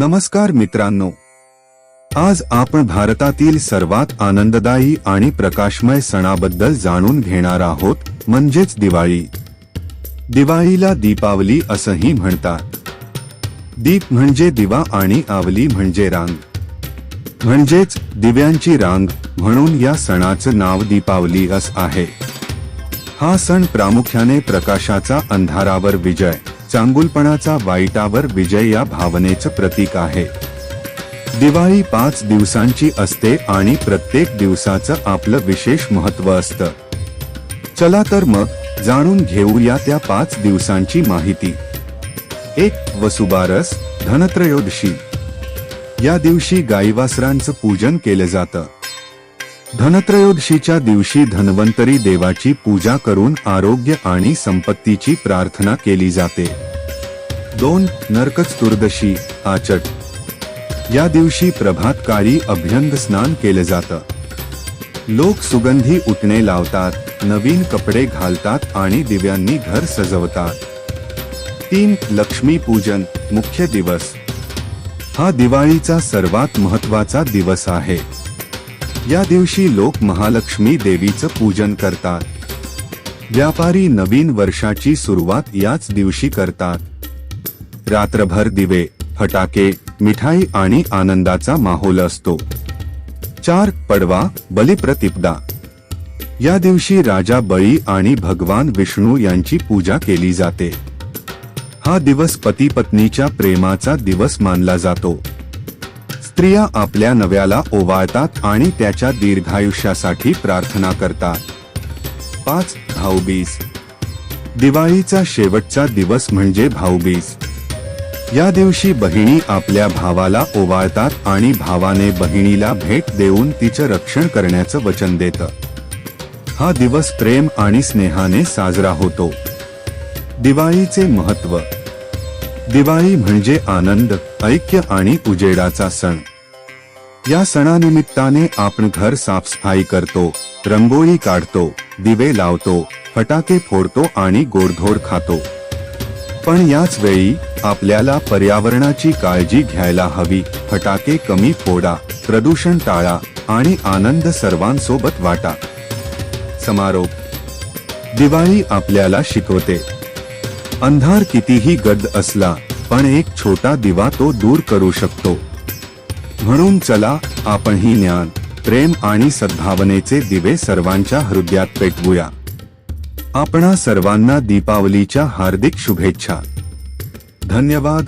नमस्कार मित्रांनो. आज आपण भारतातील सर्वात आनंददायी आणि प्रकाशमय सणाबद्दल जाणून घेणार आहोत म्हणजेच दिवाळी. दिवाळीला दीपावली असंही म्हणतात. दीप म्हणजे दिवा आणि आवली म्हणजे रांग. म्हणजेच दिव्यांची रांग म्हणून या सणाचं नाव दीपावली अस आहे. हा सण प्रामुख्याने प्रकाशाचा अंधारावर विजय चांगुलपणाचा वाईटावर विजय या भावनेचं प्रतीक आहे. दिवाळी पाच दिवसांची असते आणि प्रत्येक दिवसाचं आपलं विशेष महत्त्व असतं. चला तर मग जाणून घेऊया त्या पाच दिवसांची माहिती. एक वसुबारस धनत्रयोदशी. या दिवशी गाईवासरांचं पूजन केलं जातं. धनत्रयोदशीच्या दिवशी धन्वंतरी देवाची पूजा करून आरोग्य आणि संपत्तीची प्रार्थना केली जाते. दोन नरकचतुर्दशी आचट. या दिवशी प्रभातकाळी अभ्यंग स्नान केलं जातं. लोक सुगंधी उठणे लावतात नवीन कपडे घालतात आणि दिव्यांनी घर सजवतात. तीन लक्ष्मी पूजन मुख्य दिवस. हा दिवाळीचा सर्वात महत्त्वाचा दिवस आहे. या दिवशी लोक महालक्ष्मी देवीचं पूजन करतात. व्यापारी नवीन वर्षाची सुरुवात याच दिवशी करतात. रात्रभर दिवे फटाके मिठाई आणि आनंदाचा माहोल असतो. चार पडवा बलिप्रतिपदा. या दिवशी राजा बळी आणि भगवान विष्णू यांची पूजा केली जाते. हा दिवस पती पत्नीच्या प्रेमाचा दिवस मानला जातो. स्त्रिया आपल्या नव्याला ओवाळतात आणि त्याच्या दीर्घायुष्यासाठी प्रार्थना करतात. पाच भाऊबीज. दिवाळीचा शेवटचा दिवस म्हणजे भाऊबीज. या दिवशी बहिणी आपल्या भावाला ओवाळतात आणि भावाने बहिणीला भेट देऊन तिचं रक्षण करण्याचं वचन देतं. हा दिवस प्रेम आणि स्नेहाने साजरा होतो. दिवाळीचे महत्त्व दिवाळी म्हणजे आनंद. ऐक्य आणि उजेडाचा सण. या सणानिमित्ताने आपण घर साफसफाई करतो रंगोळी काढतो दिवे लावतो फटाके फोडतो आणि गोडधोड खातो. पण याच वेळी आपल्याला पर्यावरणाची काळजी घ्यायला हवी. फटाके कमी फोडा प्रदूषण टाळा आणि आनंद सर्वांसोबत वाटा. समारोप. दिवाळी आपल्याला शिकवते. अंधार कितीही गद्द असला पण एक छोटा दिवा तो दूर करू शकतो. म्हणून चला आपण ही ज्ञान प्रेम आणि सद्भावनेचे दिवे सर्वांच्या हृदयात पेटवूया. आपणा सर्वांना दीपावलीच्या हार्दिक शुभेच्छा. धन्यवाद.